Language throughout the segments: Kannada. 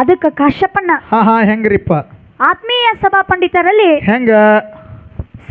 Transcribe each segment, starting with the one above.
ಅದಕ್ಕೆ ಕಾಶ್ಯಪಣ್ಣ ಹಾ ಹಾ ಹೆಂಗ್ರಿಪ್ಪ? ಆತ್ಮೀಯ ಸಭಾ ಪಂಡಿತರಲ್ಲಿ ಹೆಂಗ?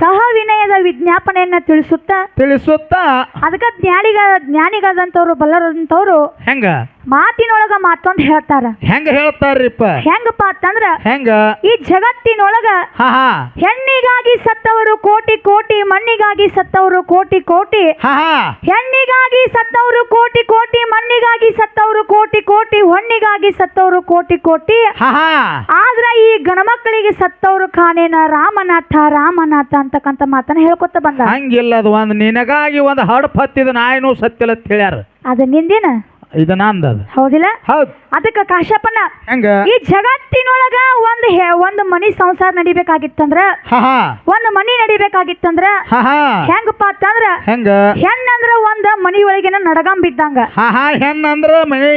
ಸಹ ವಿನಯದ ವಿಜ್ಞಾಪನೆಯನ್ನ ತಿಳಿಸುತ್ತಾ? ತಿಳಿಸುತ್ತಾ? ಅದಕ್ಕೆ ಜ್ಞಾನಿಗ ಜ್ಞಾನಿಗಾದಂತವ್ರು ಬಲ್ಲರಂತವ್ರು ಹೆಂಗ? ಮಾತಿನೊಳಗ ಮಾತೊಂದು ಹೇಳ್ತಾರ. ಹೆಂಗ ಹೇಳ್ತಾರ್ರಿಪ್ಪ? ಹೆಂಗಪ್ಪ ಅಂತಂದ್ರ ಹೆಂಗ? ಈ ಜಗತ್ತಿನೊಳಗ ಹಾ ಹಾ. ಹೆಣ್ಣಿಗಾಗಿ ಸತ್ತವರು ಕೋಟಿ ಕೋಟಿ ಮಣ್ಣಿಗಾಗಿ ಸತ್ತವರು ಕೋಟಿ ಕೋಟಿ ಹಾ ಹಾ. ಹೆಣ್ಣಿಗಾಗಿ ಸತ್ತವರು ಕೋಟಿ ಕೋಟಿ ಮಣ್ಣಿಗಾಗಿ ಸತ್ತವರು ಕೋಟಿ ಕೋಟಿ ಹೊಣ್ಣಿಗಾಗಿ ಸತ್ತವರು ಕೋಟಿ ಕೋಟಿ. ಹಾ ಹಾ. ಆದ್ರ ಈ ಗಣಮಕ್ಕಳಿಗೆ ಸತ್ತವರು ಕಾನೇನ? ರಾಮನಾಥ ರಾಮನಾಥ ಅಂತಕ್ಕಂತ ಮಾತನ್ನ ಹೇಳ್ಕೊತ ಬಂದ. ಹಂಗಿಲ್ಲ ಅದು ಒಂದು ನಿನಗಾಗಿ ಒಂದು ಹಡಪ್ ಹತ್ತಿದ ನಾಯಿನೂ ಸತ್ತಿಲ್ಲ ಅಂತ ಹೇಳ್ಯಾರ. ಅದ ನಿಂದಿನ? ಇದು ಅಂದದ ಅದು ಹೌದಿಲ್ಲ? ಹೌದ್. ಅದಕ್ಕ ಕಾಶಪ್ಪನ ಹೆಂಗ? ಈ ಜಗತ್ತಿನೊಳಗ ಒಂದ್ ಹೆ- ಒಂದು ಮನಿ ಸಂಸಾರ ನಡಿಬೇಕಾಗಿತ್ತಂದ್ರ ಹಾ ಹಾ. ಒಂದು ಮನಿ ನಡಿಬೇಕಾಗಿತ್ತಂದ್ರ ಹಾ ಹಾ. ಹೆಂಗಪ್ಪ ಅಂತಂದ್ರ ಹೆಂಗ? ಹೆಣ್ಣಂದ್ರ ಒಂದ್ ಮನಿ ಒಳಗಿನ ನಡಗಂಬ ಇದ್ದಂಗ ಹೆಣ್ಣಂದ್ರ ಹಾ. ಹೆಣ್ಣು ಅಂದ್ರ ಮನೆ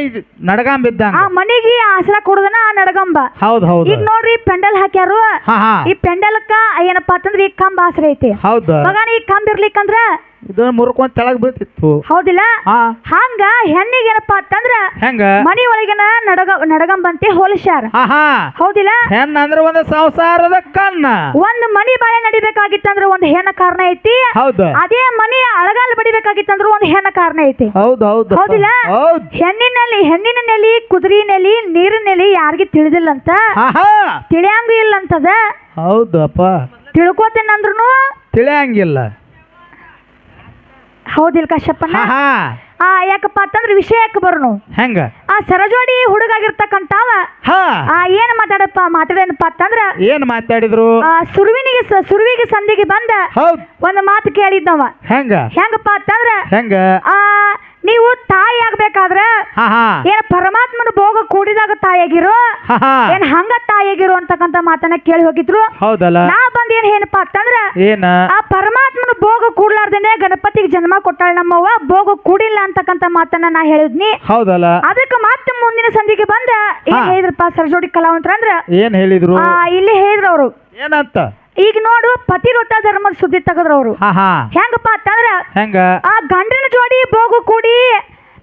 ನಡಗಾಂ ಬಿದ್ದಂಗ. ಆ ಮನಿಗೆ ಆಸರ ಕೊಡುದನ ಆ ನಡಗಂಬ. ಹೌದ್ ಹೌದು. ಈಗ ನೋಡ್ರಿ ಪೆಂಡಲ್ ಹಾಕ್ಯಾರು. ಹಾ ಹಾ. ಈ ಪೆಂಡಲ್ಕ ಏನಪ್ಪಾ ಅಂತಂದ್ರ ಈ ಕಂಬ ಆಸರೆ ಐತಿ. ಹೌದು. ಮಗನ ಈ ಕಂಬ ಇರ್ಲಿಕ್ಕಂದ್ರ ಇದು ಮುರ್ಕೊಂಡ್ ತೆಳಗ್ ಬೀಳ್ತಿತ್ತು. ಹೌದಿಲ್ಲ? ಹಾ. ಹಂಗ ಹೆಣ್ಣಿಗೆ ಏನಪ್ಪಾ ಅಂತಂದ್ರ ಹೆಂಗ? ಮನಿ ಒಳಗಿನ ನಡಗ ನಡಗಂಬಂತೆ ಹೋಲಿಸ್ಯಾರ. ಹಾ ಹಾ ಹೌದಿಲ್ಲ? ಹೆಣ್ಣ ಅಂದ್ರ ಒಂದು ಸಂಸಾರದ ಕಣ್ಣ. ಒಂದ್ ಮನಿ ಬಾಳೆ ನಡಿಬೇಕಾಗಿತ್ತಂದ್ರ ಒಂದ್ ಹೆಣ್ಣ ಕಾರಣ ಐತಿ. ಹೌದು. ಅದೇ ಮನಿ ಅಳಗಾಲ ಬಡಿಬೇಕಾಗಿತ್ತಂದ್ರ ಒಂದ್ ಹೆಣ್ಣ ಕಾರಣ ಐತಿ. ಹೌದು ಹೌದು. ಹೌದಿಲ್ಲ? ಹೌದ್. ಹೆಣ್ಣಿನಲ್ಲಿ ಹೆಣ್ಣಿನ ನೆಲಿ ಕುದುರಿ ನೆಲಿ ನೀರಿನ ನೆಲಿ ಯಾರಿಗೆ ತಿಳಿದಿಲ್ಲ ಅಂತ ತಿಳಿಯಂಗೂ ಇಲ್ಲಂತದ? ಹೌದಪ್ಪ. ತಿಳ್ಕೊತೇನಂದ್ರು ತಿಳಿಯಂಗಿಲ್ಲ. ಹೌದಿಲ್ಲ ಕಶ್ಯಪ್ಪನ ಹಾ ಆ ಯಾಕಪ್ಪ ಅಂತಂದ್ರ ವಿಷಯಕ್ಕೆ ಬರೋನು. ಹೆಂಗ? ಆ ಸರಜೋಡಿ ಹುಡುಗಾಗಿರ್ತಕ್ಕಂತಾವ. ಹಾ. ಆ ಏನ್ ಮಾತಾಡಪ್ಪ ಮಾತಾಡೇನಪ್ಪ ಅಂತಂದ್ರ ಏನ್ ಮಾತಾಡಿದ್ರು? ಆ ಸುರುವಿನಿಗೆ ಸ- ಸುರುವಿಗೆ ಸಂಧಿಗೆ ಬಂದ ಹೌದ್. ಒಂದು ಮಾತು ಕೇಳಿದ್ನವ ಹೆಂಗ? ಹೆಂಗಪ್ಪ ಅಂತಂದ್ರ ಹೆಂಗ? ಆ ನೀವು ತಾಯಿ ಆಗ್ಬೇಕಾದ್ರೆ ಹಾ ಹಾ. ಏನ್ ಪರಮಾತ್ಮನ ಭೋಗ ಕೂಡಿದಾಗ ತಾಯಿಯಾಗಿರೋ ಹಾ ಹಾ. ಏನ್ ಹಂಗ ತಾಯಿಯಾಗಿರೋ ಅಂತಕ್ಕಂತ ಮಾತನ್ನ ಕೇಳಿ ಹೋಗಿದ್ರು. ಹೌದಲ್ಲ? ನಾ ಬಂದ್ ಏನ್ ಏನಪ್ಪಾ ಅಂತಂದ್ರ ಏನ? ಆ ಪರಮಾತ್ಮನ ಭೋಗ ಕೂಡ್ಲಾರ್ದೇನೆ ಗಣಪತಿಗೆ ಜನ್ಮ ಕೊಟ್ಟಾಳ ನಮ್ಮವ್ವ ಭೋಗ ಕೂಡಿಲ್ಲ ಅಂತಕ್ಕಂತ ಮಾತನ್ನ ನಾ ಹೇಳಿದ್ನಿ. ಹೌದಲ್ಲ? ಅದಕ್ಕೆ ಮತ್ತೆ ಮುಂದಿನ ಸಂಧಿಗೆ ಬಂದ ಏನ್ ಹಾ. ಹೇಳಿದ್ರಪ್ಪ ಸರಜೋಡಿ ಕಲಾವಂತರ ಅಂದ್ರ ಏನ್ ಹೇಳಿದ್ರು? ಆ ಇಲ್ಲಿ ಹೇಳಿದ್ರು ಅವರು. ಏನಂತ? ಈಗ ನೋಡು ಪತಿವ್ರತ ಧರ್ಮದ ಸುದ್ದಿ ತೆಗದ್ರು ಅವರು. ಹಾ ಹಾ. ಹೆಂಗಪ್ಪ ಅಂತಂದ್ರ ಹೆಂಗ? ಆ ಗಂಡನ ಜೋಡಿ ಬೋಗು ಕೂಡಿ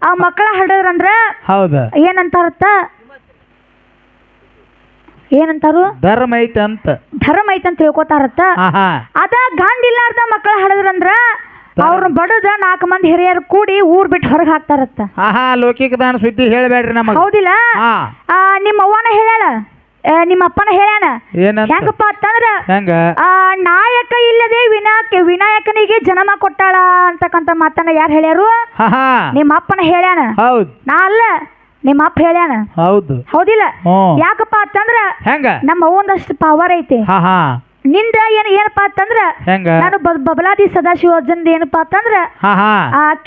ಆ ಮಕ್ಕಳ ಹಡದ್ರಂದ್ರ ಹೌದ. ಏನಂತಾರತ್ತ? ಏನಂತಾರು? ಧರ್ಮ ಐತೆ ಅಂತ ಧರ್ಮ ಐತಂತ ತಿಳ್ಕೊತಾರತ್ತ ಅದ ಗಂಡ ಇಲ್ಲಾರ್ದ ಮಕ್ಕಳ ಹಡದ್ರಂದ್ರ ಅವ್ರ ಬಡದ ನಾಲ್ಕು ಮಂದಿ ಹಿರಿಯರು ಕೂಡಿ ಊರ್ ಬಿಟ್ಟು ಹೊರಗೆ ಹಾಕ್ತಾರತ್ತ. ಲೌಕಿಕ ದಾನ ಸುದ್ದಿ ಹೇಳಬೇಡ್ರಿ ನಮಗೆ. ಹೌದಿಲ್ಲ? ಆ ನಿಮ್ಮ ಅವ್ವನ ಆ, ನಿಮ್ಮ ಅಪ್ಪನ ಹೇಳ್ಯಾನ? ಏನಂತ? ಹೆಂಗಪ್ಪ ಅಂತಂದ್ರ ಹೆಂಗ? ಆ ನಾಯಕ ಇಲ್ಲದೆ ವಿನಾಯಕ ವಿನಾಯಕನಿಗೆ ಜನ್ಮ ಕೊಟ್ಟಾಳ ಅಂತಕ್ಕಂತ ಮಾತನ್ನ ಯಾರು ಹೇಳ್ಯಾರು? ನಿಮ್ಮ ಅಪ್ಪನ ಹೇಳ್ಯಾನ? ಹೌದು. ನಾ ಅಲ್ಲ ನಿಮ್ಮ ಅಪ್ಪ ಹೇಳ್ಯಾನ? ಹೌದು. ಹೌದಿಲ್ಲ? ಯಾಕಪ್ಪ ಅಂತಂದ್ರ ಹೆಂಗ? ನಮ್ಮ ಒಂದಷ್ಟು ಪವರ್ ಐತಿ. ನಿಂದ ಏನ್ ಏನಪ್ಪಾ ಅಂತಂದ್ರ ನಾನು ಬಬಲಾದಿ ಬಬಲಾದಿ ಸದಾಶಿವರ್ಜನ್ ಏನಪ್ಪಾ ಅಂತಂದ್ರ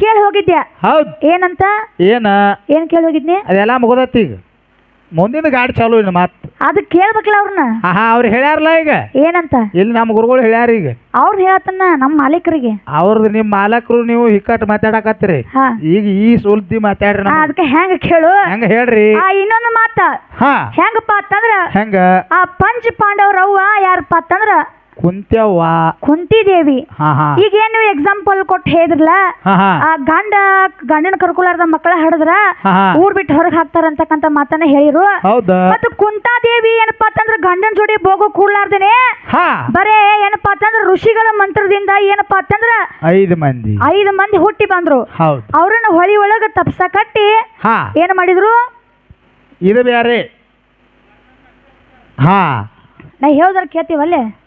ಕೇಳಿ ಹೋಗಿದ್ಯಾ? ಹೌದ್. ಏನಂತ? ಏನ? ಏನ್ ಕೇಳಿ ಹೋಗಿದ್ನಿ? ಅದೆಲ್ಲ ಮುಗದತ್ತಿ ಈಗ. ಮುಂದಿನ ಗಾಡಿ ಚಾಲು ಇನ್ನು ಮಾತ್. ಅದು ಕೇಳ್ಬೇಕಲ್ಲ ಅವ್ರನ್ನ. ಹಾ ಅವ್ರು ಹೇಳ್ಯಾರಲ್ಲ ಈಗ? ಏನಂತ? ಇಲ್ಲಿ ನಮ್ಮ ಗುರುಗಳು ಹೇಳ್ಯಾರ ಈಗ. ಅವ್ರು ಹೇಳತ್ತನ್ನ ನಮ್ಮ ಮಾಲೀಕರಿಗೆ. ಅವ್ರದ್ದು ನಿಮ್ಮ ಮಾಲಕರು ನೀವು ಹಿಕ್ಕಟ್ ಮಾತಾಡಕತ್ತೀರಿ. ಹಾ. ಈಗ ಈ ಸುಲ್ದಿ ಮಾತಾಡ್ರಿ ನಮ್ಗೆ ಅದಕ್ಕೆ ಹೆಂಗ ಕೇಳು? ಹೆಂಗ ಹೇಳ್ರಿ? ಆ ಇನ್ನೊಂದು ಮಾತ. ಹಾ. ಹೆಂಗಪ್ಪ ಅಂತಂದ್ರ ಹೆಂಗ? ಆ ಪಂಚ ಪಾಂಡವ್ರ ಅವ್ವ ಯಾರಪ್ಪ ಅಂತಂದ್ರ ಕುಂತ್ಯವ್ವ. ಕುಂತಿದೇವಿ. ಹಾ ಹಾ. ಈಗ ಏನ್ ನೀವು ಎಕ್ಸಾಂಪಲ್ ಕೊಟ್ಟು ಹೇಳಿದ್ರಲ್ಲ ಹಾ ಹಾ. ಆ ಗಂಡ ಗಂಡನ ಕರ್ಕೊಲಾರ್ದ ಮಕ್ಕಳ ಹಡದ್ರ ಹಾ ಹಾ. ಊರ್ ಬಿಟ್ಟು ಹೊರಗೆ ಹಾಕ್ತಾರ ಅಂತಕ್ಕಂತ ಮಾತನ್ನ ಹೇಳಿರು. ಹೌದಾ? ಕುಂತಾ ಕುಂತಾದೇವಿ ಏನಪ್ಪಾ ಅಂತಂದ್ರ ಗಂಡನ ಜೋಡಿ ಭೋಗ ಕೂಡ್ಲಾರ್ದೇನೆ. ಹಾ. ಬರೇ ಏನಪ್ಪಾ ಅಂತಂದ್ರ ಋಷಿಗಳ ಮಂತ್ರದಿಂದ ಏನಪ್ಪಾ ಅಂತಂದ್ರ ಐದು ಮಂದಿ. ಐದು ಮಂದಿ ಹುಟ್ಟಿ ಬಂದ್ರು. ಹೌದು. ಅವ್ರನ್ನ ಹೊಳಿ ಒಳಗ ತಪ್ಸ ಕಟ್ಟಿ ಹಾ. ಏನ್ ಮಾಡಿದ್ರು? ಇದು ಬ್ಯಾರೆ. ಹಾ. ನಾ ಹೇಳ್ದಾರ ಕೇಳ್ತೀವಲ್ಲೇ?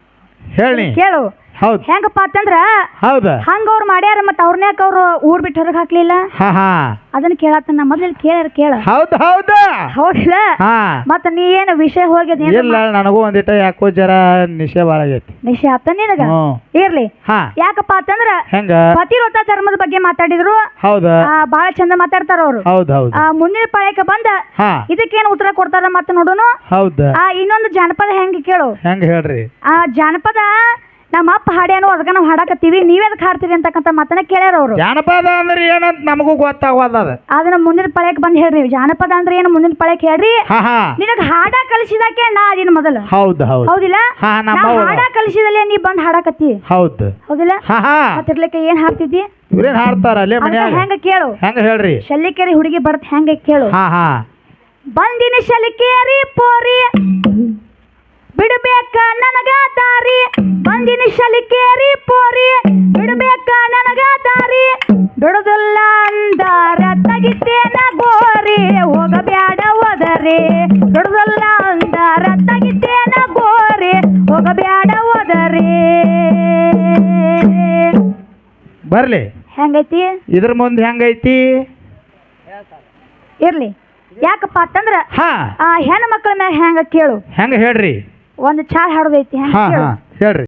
ಹೇಳಿ. ಕೇಳು. ಹೌದು. ಹೆಂಗಪ್ಪ ಅಂತಂದ್ರ ಹೌದ. ಹಂಗ ಅವ್ರು ಮಾಡ್ಯಾರ ಮತ್ತ ಅವ್ರನ್ಯಾಕ ಅವ್ರು ಊರ್ ಬಿಟ್ಟು ಹೊರಗೆ ಹಾಕ್ಲಿಲ್ಲ? ಹಾ ಹಾ. ಅದನ್ನ ಕೇಳತ್ತನ ಮೊದ್ಲು ಕೇಳ್ಯಾರ ಕೇಳ. ಹೌದು ಹೌದ. ಹೌದಿಲ್ಲ? ಹಾ. ಮತ್ತ ನೀ ಏನು ವಿಷಯ ಹೋಗ್ಯದ ಇಲ್ಲ ನನಗೂ ಒಂದಿಟ ಯಾಕೋ ಜರ ನಿಶೆ ಬಾಳ ಆಗೈತಿ. ನಿಶ್ಚಯ ಆತ ನಿನಗ? ಹ್ಮ್ ಇರ್ಲಿ. ಹಾ. ಯಾಕಪ್ಪ ಅಂತಂದ್ರ ಹೆಂಗ? ಪತಿವ್ರತ ಧರ್ಮದ ಬಗ್ಗೆ ಮಾತಾಡಿದ್ರು. ಹೌದ. ಆ, ಬಾಳ ಚಂದ ಮಾತಾಡ್ತಾರ ಅವ್ರು. ಹೌದ್ ಹೌದ್. ಆ, ಮುಂದಿನ ಪಾಳ್ಯಕ್ಕೆ ಬಂದ ಹಾ. ಇದಕ್ಕೇನು ಉತ್ತರ ಕೊಡ್ತಾರ ಮತ್ತೆ ನೋಡುನು? ಹೌದ. ಆ ಇನ್ನೊಂದು ಜಾನಪದ ಹೆಂಗ್ ಕೇಳು? ಹೆಂಗ ಹೇಳ್ರಿ? ಆ ಜಾನಪದ ನಮ್ಮ ಅಪ್ಪ ಹಾಡ್ಯಾನು ಅದಕ್ಕ ನಾವು ಹಾಡಕತ್ತೀವಿ ನೀವೇ ಅದಕ್ಕೆ ಹಾಡ್ತೀರಿ ಅಂತಕ್ಕಂಥ ಮಾತನ್ನ ಕೇಳ್ಯಾರ ಅವರು. ಜಾನಪದ ಅಂದ್ರೆ ಏನಂತ ನಮಗೂ ಗೊತ್ತಾಗೋದ ಅದ. ಅದನ್ನ ಮುಂದಿನ ಪಳೆಕ್ ಬಂದ್ ಹೇಳ್ರಿ ಜಾನಪದ ಅಂದ್ರೆ ಏನು ಮುಂದಿನ ಪಳೆಕ್ ಹೇಳ್ರಿ? ಹಾ ಹಾ. ನಿನಗ್ ಹಾಡ ಕಲಿಸಿದಕ್ಕೆ ನಾ ಅದಿನ ಮೊದಲು. ಹೌದ್ ಹೌದ್. ಹೌದಿಲ್ಲ? ಹಾ ನಾ ನಮ್ಮ ಹಾಡ ಕಲಿಸಿದಲ್ಲೇ ನೀ ಬಂದ್ ಹಾಡಕತ್ತಿ. ಹೌದ್. ಹೌದಿಲ್ಲ? ಹಾ ಹಾ. ಮತ್ತಿರ್ಲಿಕ್ಕೆ ಏನ್ ಹಾಡ್ತಿದ್ದಿ? ಇವ್ರೇನ್ ಹಾಡ್ತಾರ ಅಲ್ಲೇ ಮನ್ಯಾಗ? ಹೆಂಗ ಕೇಳು? ಹೆಂಗ ಹೇಳ್ರಿ? ಶಲ್ಲಿಕೆರೆ ಹುಡುಗಿ ಬರ್ತ ಹೆಂಗ ಕೇಳು? ಹಾ ಹಾ. ಬಂದಿನ ಶಲಿಕೇರಿ ಪೋರಿ. ಬಿಡಬೇಕ ನನಗ ದಾರಿ. ಬಂದಿನ ಶಲಿಕೇರಿ ಪೋರಿ. ಬಿಡಬೇಕ ನನಗ ದಾರಿ. ಬಿಡುದಿಲ್ಲ ಅಂದಾರ ತಗಿತೇನ ಗೋರಿ. ಹೋಗಬ್ಯಾಡ ಹೋದರಿ ಬಿಡುದಿಲ್ಲ ಅಂದಾರ ತಗಿತೇನ ಗೋರಿ. ಹೋಗಬ್ಯಾಡ ಹೋದರಿ ಬರ್ಲಿ. ಹೆಂಗೈತಿ? ಇದ್ರ ಮುಂದೆ ಹೆಂಗೈತಿ? ಇರ್ಲಿ. ಯಾಕಪ್ಪ ಅಂತಂದ್ರ ಹಾ. ಆ ಹೆಣ್ಣು ಮಕ್ಕಳ ಮ್ಯಾಗ ಹೆಂಗ ಕೇಳು. ಹೆಂಗ ಹೇಳ್ರಿ? ಒಂದು ಚಾ ಹಾಡೋದೈತಿ ಹಾ ಹಾ ಹೇಳ್ರಿ.